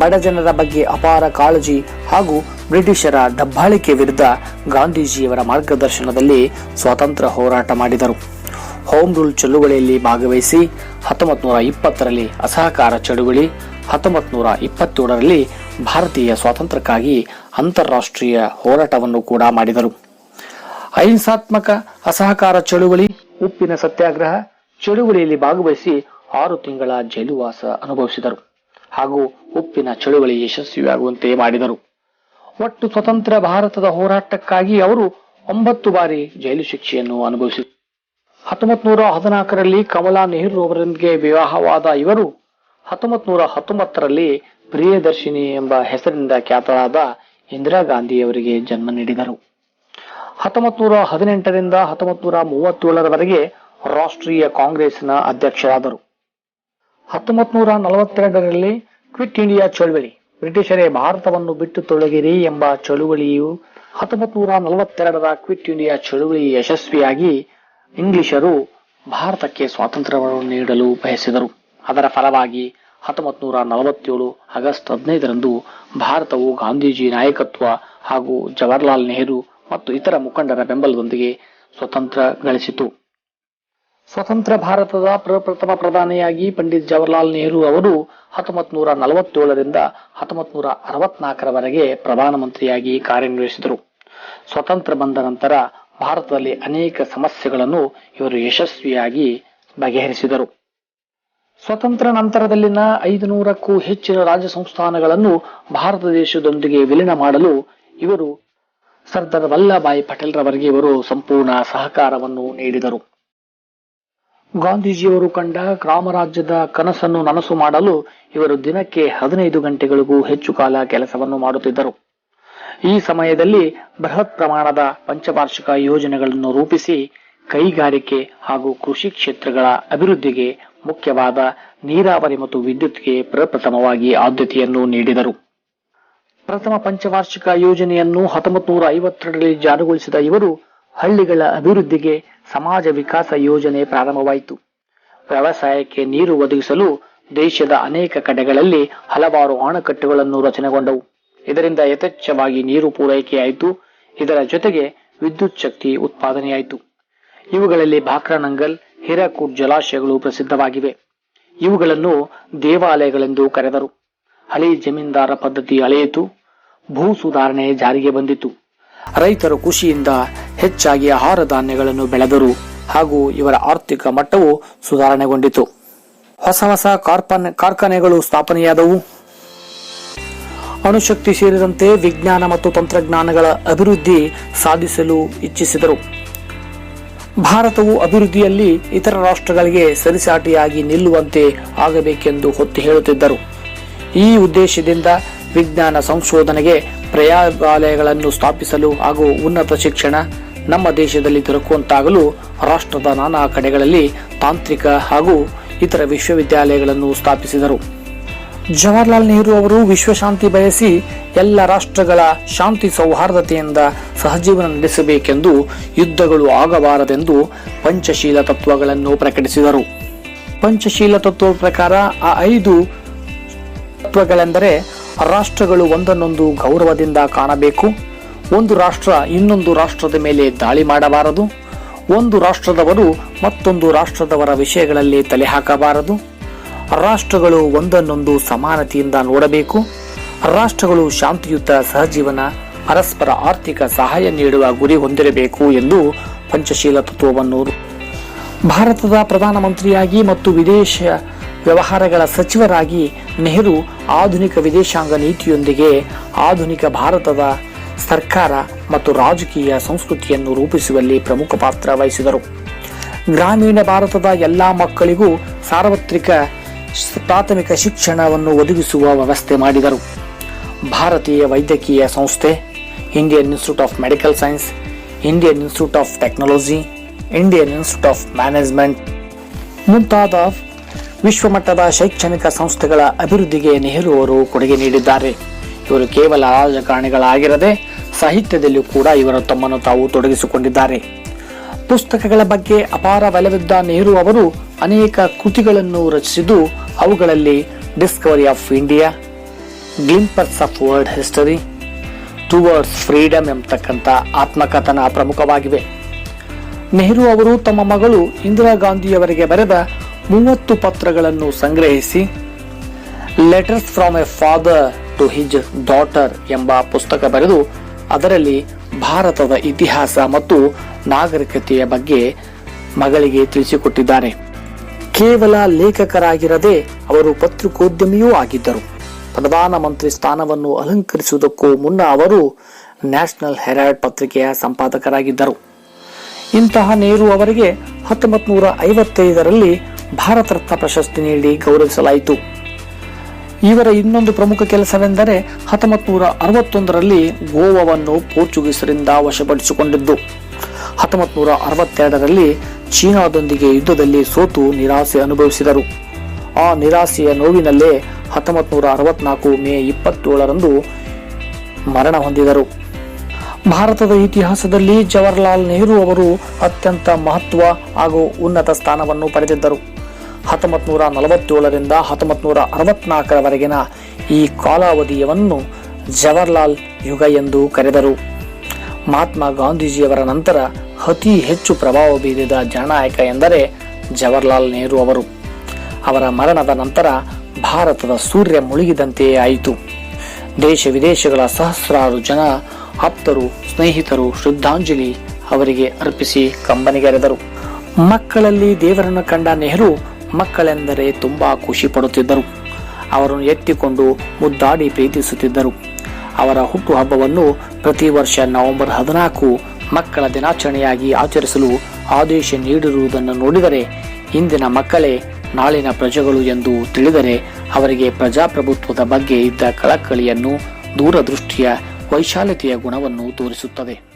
ಬಡ ಜನರ ಬಗ್ಗೆ ಅಪಾರ ಕಾಳಜಿ ಹಾಗೂ ಬ್ರಿಟಿಷರ ದಬ್ಬಾಳಿಕೆ ವಿರುದ್ಧ ಗಾಂಧೀಜಿಯವರ ಮಾರ್ಗದರ್ಶನದಲ್ಲಿ ಸ್ವಾತಂತ್ರ್ಯ ಹೋರಾಟ ಮಾಡಿದರು. ಹೋಮ್ ರೂಲ್ ಚಳುವಳಿಯಲ್ಲಿ ಭಾಗವಹಿಸಿ ಹತ್ತೊಂಬತ್ತು ನೂರ ಇಪ್ಪತ್ತರಲ್ಲಿ ಅಸಹಕಾರ ಚಳುವಳಿ ಹತ್ತೊಂಬತ್ತು ನೂರ ಇಪ್ಪತ್ತೇಳರಲ್ಲಿ ಭಾರತೀಯ ಸ್ವಾತಂತ್ರ್ಯಕ್ಕಾಗಿ ಅಂತಾರಾಷ್ಟ್ರೀಯ ಹೋರಾಟವನ್ನು ಕೂಡ ಮಾಡಿದರು. ಅಹಿಂಸಾತ್ಮಕ ಅಸಹಕಾರ ಚಳುವಳಿ, ಉಪ್ಪಿನ ಸತ್ಯಾಗ್ರಹ ಚಳುವಳಿಯಲ್ಲಿ ಭಾಗವಹಿಸಿ ಆರು ತಿಂಗಳ ಜೈಲುವಾಸ ಅನುಭವಿಸಿದರು. ಹಾಗೂ ಉಪ್ಪಿನ ಚಳುವಳಿ ಯಶಸ್ವಿಯಾಗುವಂತೆ ಮಾಡಿದರು. ಒಟ್ಟು ಸ್ವತಂತ್ರ ಭಾರತದ ಹೋರಾಟಕ್ಕಾಗಿ ಅವರು ಒಂಬತ್ತು ಬಾರಿ ಜೈಲು ಶಿಕ್ಷೆಯನ್ನು ಅನುಭವಿಸಿದರು. ಹತ್ತೊಂಬತ್ ನೂರ ಹದಿನಾಲ್ಕರಲ್ಲಿ ಕಮಲಾ ನೆಹರು ಅವರೊಂದಿಗೆ ವಿವಾಹವಾದ ಇವರು ಹತ್ತೊಂಬತ್ ನೂರ ಹತ್ತೊಂಬತ್ತರಲ್ಲಿ ಪ್ರಿಯದರ್ಶಿನಿ ಎಂಬ ಹೆಸರಿನಿಂದ ಖ್ಯಾತರಾದ ಇಂದಿರಾ ಗಾಂಧಿಯವರಿಗೆ ಜನ್ಮ ನೀಡಿದರು. ಹತ್ತೊಂಬತ್ ನೂರ ಹದಿನೆಂಟರಿಂದ ಹತ್ತೊಂಬತ್ ನೂರ ಮೂವತ್ತೇಳರವರೆಗೆ ರಾಷ್ಟ್ರೀಯ ಕಾಂಗ್ರೆಸ್ನ ಅಧ್ಯಕ್ಷರಾದರು. ಹತ್ತೊಂಬತ್ತು ನೂರ ನಲವತ್ತೆರಡರಲ್ಲಿ ಕ್ವಿಟ್ ಇಂಡಿಯಾ ಚಳುವಳಿ. ಬ್ರಿಟಿಷರೇ ಭಾರತವನ್ನು ಬಿಟ್ಟು ತೊಲಗಿರಿ ಎಂಬ ಚಳುವಳಿಯು ಹತ್ತೊಂಬತ್ತು ನೂರ ನಲವತ್ತೆರಡರ ಕ್ವಿಟ್ ಇಂಡಿಯಾ ಚಳುವಳಿ ಯಶಸ್ವಿಯಾಗಿ ಇಂಗ್ಲಿಷರು ಭಾರತಕ್ಕೆ ಸ್ವಾತಂತ್ರ್ಯವನ್ನು ನೀಡಲು ಬಯಸಿದರು. ಅದರ ಫಲವಾಗಿ ಹತ್ತೊಂಬತ್ತು ನೂರ ನಲವತ್ತೇಳು ಆಗಸ್ಟ್ ಹದಿನೈದರಂದು ಭಾರತವು ಗಾಂಧೀಜಿ ನಾಯಕತ್ವ ಹಾಗೂ ಜವಾಹರ್ಲಾಲ್ ನೆಹರು ಮತ್ತು ಇತರ ಮುಖಂಡರ ಬೆಂಬಲದೊಂದಿಗೆ ಸ್ವತಂತ್ರ ಗಳಿಸಿತು. ಸ್ವತಂತ್ರ ಭಾರತದ ಪ್ರಪ್ರಥಮ ಪ್ರಧಾನಿಯಾಗಿ ಪಂಡಿತ್ ಜವಹರ್ಲಾಲ್ ನೆಹರು ಅವರು ಹತ್ತೊಂಬತ್ ನೂರ ನಲವತ್ತೇಳರಿಂದ ಹತ್ತೊಂಬತ್ ನೂರ ಅರವತ್ನಾಲ್ಕರವರೆಗೆ ಪ್ರಧಾನಮಂತ್ರಿಯಾಗಿ ಕಾರ್ಯನಿರ್ವಹಿಸಿದರು. ಸ್ವತಂತ್ರ ಬಂದ ನಂತರ ಭಾರತದಲ್ಲಿ ಅನೇಕ ಸಮಸ್ಯೆಗಳನ್ನು ಇವರು ಯಶಸ್ವಿಯಾಗಿ ಬಗೆಹರಿಸಿದರು. ಸ್ವತಂತ್ರ ನಂತರದಲ್ಲಿನ ಐದು ನೂರಕ್ಕೂ ಹೆಚ್ಚಿನ ರಾಜ್ಯ ಸಂಸ್ಥಾನಗಳನ್ನು ಭಾರತ ದೇಶದೊಂದಿಗೆ ವಿಲೀನ ಮಾಡಲು ಇವರು ಸರ್ದಾರ್ ವಲ್ಲಭಾಯಿ ಪಟೇಲ್ರವರಿಗೆ ಇವರು ಸಂಪೂರ್ಣ ಸಹಕಾರವನ್ನು ನೀಡಿದರು. ಗಾಂಧೀಜಿಯವರು ಕಂಡ ಗ್ರಾಮರಾಜ್ಯದ ಕನಸನ್ನು ನನಸು ಮಾಡಲು ಇವರು ದಿನಕ್ಕೆ ಹದಿನೈದು ಗಂಟೆಗಳಿಗೂ ಹೆಚ್ಚು ಕಾಲ ಕೆಲಸವನ್ನು ಮಾಡುತ್ತಿದ್ದರು. ಈ ಸಮಯದಲ್ಲಿ ಬೃಹತ್ ಪ್ರಮಾಣದ ಪಂಚವಾರ್ಷಿಕ ಯೋಜನೆಗಳನ್ನು ರೂಪಿಸಿ ಕೈಗಾರಿಕೆ ಹಾಗೂ ಕೃಷಿ ಕ್ಷೇತ್ರಗಳ ಅಭಿವೃದ್ಧಿಗೆ ಮುಖ್ಯವಾದ ನೀರಾವರಿ ಮತ್ತು ವಿದ್ಯುತ್ಗೆ ಪ್ರಪ್ರಥಮವಾಗಿ ಆದ್ಯತೆಯನ್ನು ನೀಡಿದರು. ಪ್ರಥಮ ಪಂಚವಾರ್ಷಿಕ ಯೋಜನೆಯನ್ನು ಹತ್ತೊಂಬತ್ತು ನೂರ ಐವತ್ತೆರಡರಲ್ಲಿ ಜಾರಿಗೊಳಿಸಿದ ಇವರು ಹಳ್ಳಿಗಳ ಅಭಿವೃದ್ಧಿಗೆ ಸಮಾಜ ವಿಕಾಸ ಯೋಜನೆ ಪ್ರಾರಂಭವಾಯಿತು. ವ್ಯವಸಾಯಕ್ಕೆ ನೀರು ಒದಗಿಸಲು ದೇಶದ ಅನೇಕ ಕಡೆಗಳಲ್ಲಿ ಹಲವಾರು ಅಣೆಕಟ್ಟುಗಳನ್ನು ರಚನೆಗೊಂಡವು. ಇದರಿಂದ ಯಥೇಚ್ಛವಾಗಿ ನೀರು ಪೂರೈಕೆಯಾಯಿತು. ಇದರ ಜೊತೆಗೆ ವಿದ್ಯುತ್ ಶಕ್ತಿ ಉತ್ಪಾದನೆಯಾಯಿತು. ಇವುಗಳಲ್ಲಿ ಭಾಕ್ರಾನಂಗಲ್ ಹಿರಾಕೂಟ್ ಜಲಾಶಯಗಳು ಪ್ರಸಿದ್ಧವಾಗಿವೆ. ಇವುಗಳನ್ನು ದೇವಾಲಯಗಳೆಂದು ಕರೆದರು. ಹಳಿ ಜಮೀನ್ದಾರ ಪದ್ಧತಿ ಅಳೆಯಿತು. ಭೂ ಸುಧಾರಣೆ ಜಾರಿಗೆ ಬಂದಿತು. ರೈತರು ಖುಷಿಯಿಂದ ಹೆಚ್ಚಾಗಿ ಆಹಾರ ಧಾನ್ಯಗಳನ್ನು ಬೆಳೆದರು ಹಾಗೂ ಇವರ ಆರ್ಥಿಕ ಮಟ್ಟವು ಸುಧಾರಣೆಗೊಂಡಿತು. ಹೊಸ ಹೊಸ ಕಾರ್ಖಾನೆಗಳು ಸ್ಥಾಪನೆಯಾದವು. ಅಣುಶಕ್ತಿ ಸೇರಿದಂತೆ ವಿಜ್ಞಾನ ಮತ್ತು ತಂತ್ರಜ್ಞಾನಗಳ ಅಭಿವೃದ್ಧಿ ಸಾಧಿಸಲು ಇಚ್ಛಿಸಿದರು. ಭಾರತವು ಅಭಿವೃದ್ಧಿಯಲ್ಲಿ ಇತರ ರಾಷ್ಟ್ರಗಳಿಗೆ ಸರಿಸಾಟಿಯಾಗಿ ನಿಲ್ಲುವಂತೆ ಆಗಬೇಕೆಂದು ಹೊತ್ತಿ ಹೇಳುತ್ತಿದ್ದರು. ಈ ಉದ್ದೇಶದಿಂದ ವಿಜ್ಞಾನ ಸಂಶೋಧನೆಗೆ ಪ್ರಯೋಗಾಲಯಗಳನ್ನು ಸ್ಥಾಪಿಸಲು ಹಾಗೂ ಉನ್ನತ ಶಿಕ್ಷಣ ನಮ್ಮ ದೇಶದಲ್ಲಿ ದೊರಕುವಂತಾಗಲು ರಾಷ್ಟ್ರದ ನಾನಾ ಕಡೆಗಳಲ್ಲಿ ತಾಂತ್ರಿಕ ಹಾಗೂ ಇತರ ವಿಶ್ವವಿದ್ಯಾಲಯಗಳನ್ನು ಸ್ಥಾಪಿಸಿದರು. ಜವಾಹರ್ಲಾಲ್ ನೆಹರು ಅವರು ವಿಶ್ವಶಾಂತಿ ಬಯಸಿ ಎಲ್ಲ ರಾಷ್ಟ್ರಗಳ ಶಾಂತಿ ಸೌಹಾರ್ದತೆಯಿಂದ ಸಹಜೀವನ ನಡೆಸಬೇಕೆಂದು ಯುದ್ಧಗಳು ಆಗಬಾರದೆಂದು ಪಂಚಶೀಲ ತತ್ವಗಳನ್ನು ಪ್ರಕಟಿಸಿದರು. ಪಂಚಶೀಲ ತತ್ವ ಪ್ರಕಾರ ಆ ಐದು ತತ್ವಗಳೆಂದರೆ ರಾಷ್ಟ್ರಗಳು ಒಂದನ್ನೊಂದು ಗೌರವದಿಂದ ಕಾಣಬೇಕು. ಒಂದು ರಾಷ್ಟ್ರ ಇನ್ನೊಂದು ರಾಷ್ಟ್ರದ ಮೇಲೆ ದಾಳಿ ಮಾಡಬಾರದು. ಒಂದು ರಾಷ್ಟ್ರದವರು ಮತ್ತೊಂದು ರಾಷ್ಟ್ರದವರ ವಿಷಯಗಳಲ್ಲಿ ತಲೆ ಹಾಕಬಾರದು. ರಾಷ್ಟ್ರಗಳು ಒಂದನ್ನೊಂದು ಸಮಾನತೆಯಿಂದ ನೋಡಬೇಕು. ರಾಷ್ಟ್ರಗಳು ಶಾಂತಿಯುತ ಸಹಜೀವನ, ಪರಸ್ಪರ ಆರ್ಥಿಕ ಸಹಾಯ ನೀಡುವ ಗುರಿ ಹೊಂದಿರಬೇಕು ಎಂದು ಪಂಚಶೀಲ ತತ್ವವನ್ನು ಭಾರತದ ಪ್ರಧಾನಮಂತ್ರಿಯಾಗಿ ಮತ್ತು ವಿದೇಶ ವ್ಯವಹಾರಗಳ ಸಚಿವರಾಗಿ ನೆಹರು ಆಧುನಿಕ ವಿದೇಶಾಂಗ ನೀತಿಯೊಂದಿಗೆ ಆಧುನಿಕ ಭಾರತದ ಸರ್ಕಾರ ಮತ್ತು ರಾಜಕೀಯ ಸಂಸ್ಕೃತಿಯನ್ನು ರೂಪಿಸುವಲ್ಲಿ ಪ್ರಮುಖ ಪಾತ್ರ ವಹಿಸಿದರು. ಗ್ರಾಮೀಣ ಭಾರತದ ಎಲ್ಲಾ ಮಕ್ಕಳಿಗೂ ಸಾರ್ವತ್ರಿಕ ಪ್ರಾಥಮಿಕ ಶಿಕ್ಷಣವನ್ನು ಒದಗಿಸುವ ವ್ಯವಸ್ಥೆ ಮಾಡಿದರು. ಭಾರತೀಯ ವೈದ್ಯಕೀಯ ಸಂಸ್ಥೆ, Indian Institute of Medical Science, Indian Institute of Technology, Indian Institute of Management ಮುಂತಾದ ವಿಶ್ವಮಟ್ಟದ ಶೈಕ್ಷಣಿಕ ಸಂಸ್ಥೆಗಳ ಅಭಿವೃದ್ಧಿಗೆ ನೆಹರು ಅವರು ಕೊಡುಗೆ ನೀಡಿದ್ದಾರೆ. ಇವರು ಕೇವಲ ರಾಜಕಾರಣಿಗಳಾಗಿರದೆ ಸಾಹಿತ್ಯದಲ್ಲಿಯೂ ಕೂಡ ಇವರು ತಮ್ಮನ್ನು ತಾವು ತೊಡಗಿಸಿಕೊಂಡಿದ್ದಾರೆ. ಪುಸ್ತಕಗಳ ಬಗ್ಗೆ ಅಪಾರ ಬಲವಿದ್ದ ನೆಹರು ಅವರು ಅನೇಕ ಕೃತಿಗಳನ್ನು ರಚಿಸಿದ್ದು ಅವುಗಳಲ್ಲಿ Discovery of India Glimpses of World History Towards Freedom ಎಂಬತಕ್ಕಂಥ ಆತ್ಮಕಥನ ಪ್ರಮುಖವಾಗಿವೆ. ನೆಹರು ಅವರು ತಮ್ಮ ಮಗಳು ಇಂದಿರಾ ಗಾಂಧಿಯವರಿಗೆ ಬರೆದ ಮೂವತ್ತು ಪತ್ರಗಳನ್ನು ಸಂಗ್ರಹಿಸಿ Letters from a Father to his Daughter ಎಂಬ ಪುಸ್ತಕ ಬರೆದು, ಅದರಲ್ಲಿ ಭಾರತದ ಇತಿಹಾಸ ಮತ್ತು ನಾಗರಿಕತೆಯ ಬಗ್ಗೆ ಮಗಳಿಗೆ ತಿಳಿಸಿಕೊಟ್ಟಿದ್ದಾರೆ. ಕೇವಲ ಲೇಖಕರಾಗಿರದೆ ಅವರು ಪತ್ರಿಕೋದ್ಯಮಿಯೂ ಆಗಿದ್ದರು. ಪ್ರಧಾನಮಂತ್ರಿ ಸ್ಥಾನವನ್ನು ಅಲಂಕರಿಸುವುದಕ್ಕೂ ಮುನ್ನ ಅವರು ನ್ಯಾಷನಲ್ ಹೆರಾಲ್ಡ್ ಪತ್ರಿಕೆಯ ಸಂಪಾದಕರಾಗಿದ್ದರು. ಇಂತಹ ನೆಹರು ಅವರಿಗೆ ಹತ್ತೊಂಬತ್ತು ನೂರ ಐವತ್ತೈದರಲ್ಲಿ ಭಾರತ ರತ್ನ ಪ್ರಶಸ್ತಿ ನೀಡಿ ಗೌರವಿಸಲಾಯಿತು. ಇವರ ಇನ್ನೊಂದು ಪ್ರಮುಖ ಕೆಲಸವೆಂದರೆ ಹತ್ತೊಂಬತ್ತು ನೂರ ಅರವತ್ತೊಂದರಲ್ಲಿ ಗೋವಾವನ್ನು ಪೋರ್ಚುಗೀಸರಿಂದ ವಶಪಡಿಸಿಕೊಂಡಿದ್ದು. ಹತ್ತೊಂಬತ್ತು ನೂರ ಅರವತ್ತೆರಡರಲ್ಲಿ ಚೀನಾದೊಂದಿಗೆ ಯುದ್ಧದಲ್ಲಿ ಸೋತು ನಿರಾಸೆ ಅನುಭವಿಸಿದರು. ಆ ನಿರಾಸೆಯ ನೋವಿನಲ್ಲೇ ಹತ್ತೊಂಬತ್ತು ನೂರ ಅರವತ್ನಾಲ್ಕು ಮೇ ಇಪ್ಪತ್ತೇಳರಂದು ಮರಣ ಹೊಂದಿದರು. ಭಾರತದ ಇತಿಹಾಸದಲ್ಲಿ ಜವಾಹರ್ಲಾಲ್ ನೆಹರು ಅವರು ಅತ್ಯಂತ ಮಹತ್ವ ಹಾಗೂ ಉನ್ನತ ಸ್ಥಾನವನ್ನು ಪಡೆದಿದ್ದರು. ಹತ್ತೊಂಬತ್ತು ನೂರ ನಲವತ್ತೇಳರಿಂದ ಹತ್ತೊಂಬತ್ತು ನೂರ ಅರವತ್ನಾಲ್ಕರವರೆಗಿನ ಈ ಕಾಲಾವಧಿಯನ್ನು ಜವಹರ್ಲಾಲ್ ಯುಗ ಎಂದು ಕರೆದರು. ಮಹಾತ್ಮ ಗಾಂಧೀಜಿಯವರ ನಂತರ ಅತಿ ಹೆಚ್ಚು ಪ್ರಭಾವ ಬೀರಿದ ಜನನಾಯಕ ಎಂದರೆ ಜವಹರ್ಲಾಲ್ ನೆಹರು ಅವರು. ಅವರ ಮರಣದ ನಂತರ ಭಾರತದ ಸೂರ್ಯ ಮುಳುಗಿದಂತೆಯೇ ಆಯಿತು. ದೇಶ ವಿದೇಶಗಳ ಸಹಸ್ರಾರು ಜನ ಆಪ್ತರು, ಸ್ನೇಹಿತರು ಶ್ರದ್ಧಾಂಜಲಿ ಅವರಿಗೆ ಅರ್ಪಿಸಿ ಕಂಬನಿಗೆರೆದರು. ಮಕ್ಕಳಲ್ಲಿ ದೇವರನ್ನು ಕಂಡ ನೆಹರು ಮಕ್ಕಳೆಂದರೆ ತುಂಬಾ ಖುಷಿ ಪಡುತ್ತಿದ್ದರು. ಅವರನ್ನು ಎತ್ತಿಕೊಂಡು ಮುದ್ದಾಡಿ ಪ್ರೀತಿಸುತ್ತಿದ್ದರು. ಅವರ ಹುಟ್ಟುಹಬ್ಬವನ್ನು ಪ್ರತಿ ವರ್ಷ ನವೆಂಬರ್ ಹದಿನಾಲ್ಕು ಮಕ್ಕಳ ದಿನಾಚರಣೆಯಾಗಿ ಆಚರಿಸಲು ಆದೇಶ ನೀಡಿರುವುದನ್ನು ನೋಡಿದರೆ ಇಂದಿನ ಮಕ್ಕಳೇ ನಾಳಿನ ಪ್ರಜೆಗಳು ಎಂದು ತಿಳಿದರೆ ಅವರಿಗೆ ಪ್ರಜಾಪ್ರಭುತ್ವದ ಬಗ್ಗೆ ಇದ್ದ ಕಳಕಳಿಯನ್ನು ದೂರದೃಷ್ಟಿಯ ವೈಶಾಲ್ಯತೆಯ ಗುಣವನ್ನು ತೋರಿಸುತ್ತದೆ.